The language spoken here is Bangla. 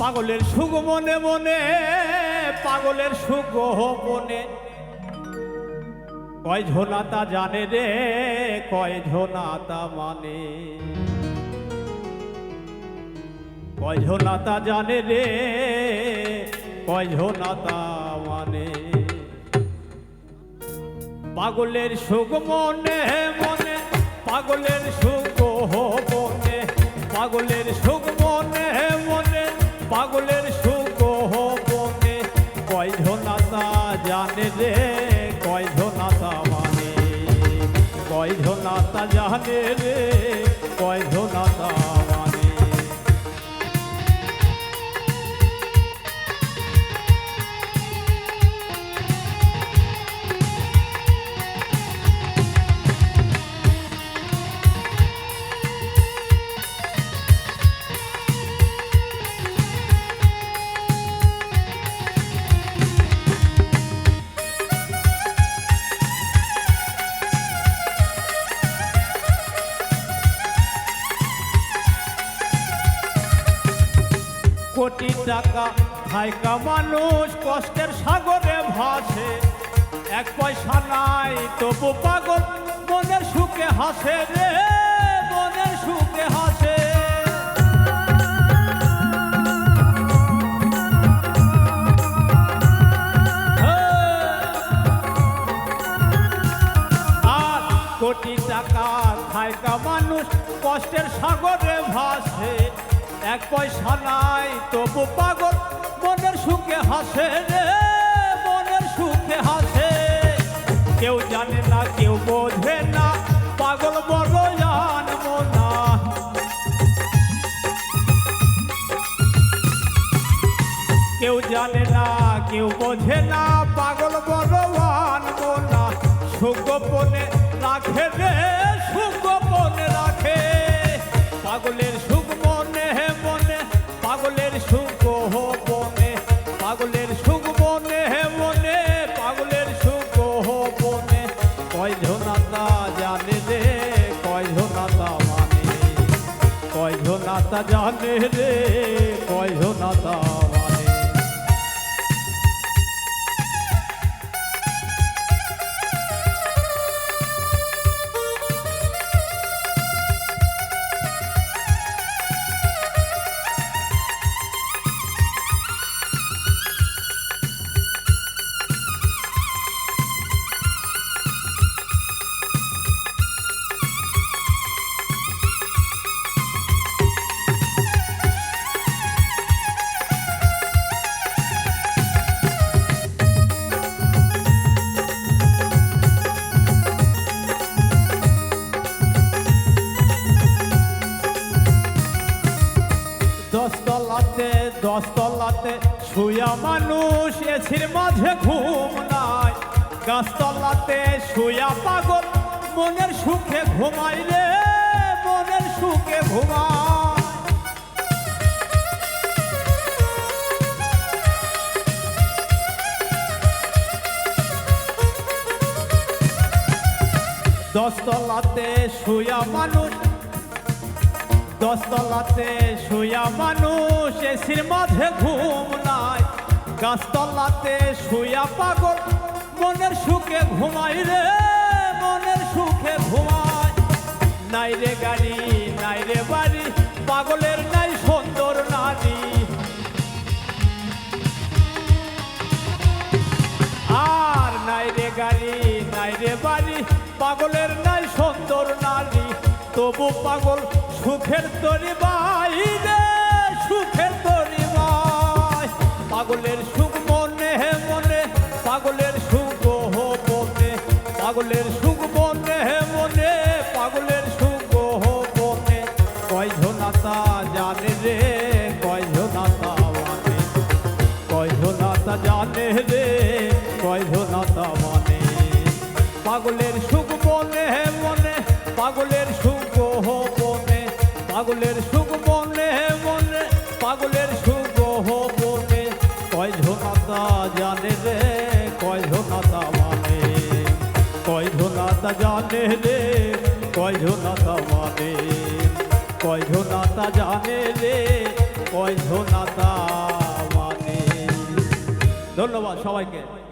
পাগলের সুখ মনে মনে, পাগলের সুখ মনে। কয় ঝোনাতা জানে রে, কয় ঝোনাতা মানে। কয় ঝোনাতা জানে রে, কয় ঝোনাতা মানে। পাগলের সুখ মনে মনে, পাগলের সুখ মনে, পাগলের সুখ মনে পাগলের সুখ বনে কয় নাতা জানে রে কয় নাতা মানে। কয় নাতা জানে রে কোটি টাকা। হাইকা মানুষ কষ্টের সাগরে ভাসে। এক পয়সা নাই, তবু পাগল মনের সুখে হাসে রে, মনের সুখে হাসে। কোটি টাকা খায়কা মানুষ কষ্টের সাগরে ভাসে। এক পয়সা নাই, তবু পাগল মনের সুখে হাসে রে, মনের সুখে হাসে। কেউ জানে না, কেউ বোঝে না, পাগল বড় জানব না কেউ জানে না, কেউ বোঝে না, পাগল ভগবান না সুগোপনে ঝোনাতা জানে রে কয় ঝোনাতা মানে? কয় ঝোনাতা জানে রে কয় ঝোনাতা মানে দশতলাতে দশতলাতে শুয়া মানুষ, এসির মাঝে ঘুম নাই। গাছতলাতে শুয়া পাগল, মনের সুখে ঘুমাই রে, মনের সুখে ঘুমায় দশতলাতে শুয়া মানুষ দশতলাতে শুয়া মানুষ, এসির মাঝে ঘুম নাই। গাছতলাতে শুয়া পাগল, মনের সুখে ঘুমাই রে, মনের সুখে ঘুমায় নাই রে গাড়ি, নাই রে বাড়ি, পাগলের নাই সুন্দর নারী। আর নাই রে গাড়ি, নাই রে বাড়ি, পাগলের নাই সুন্দর তবু পাগল, সুখের তরি বাই রে, সুখের তরি বাই। পাগলের সুখ মনে মনে, পাগলের সুখ মনে। পাগলের সুখ মনে মনে, পাগলের সুখ মনে। কয় ঝোনাতা জানে রে, কয় ঝোনাতা মানে। কয় ঝোনাতা জানে রে, কয় ঝোনাতা মানে। পাগলের সুখ মনে মনে, পাগলের পাগলের সুখ মনে মনে, পাগলের সুখ মনে কয় ঝোনাতা জানে রে, কয় ঝোনাতা মানে। কয় ঝোনাতা জানে রে, কয় ঝোনাতা মানে। কয় ঝোনাতা জানে রে, কয় ঝোনাতা মানে। ধন্যবাদ সবাইকে।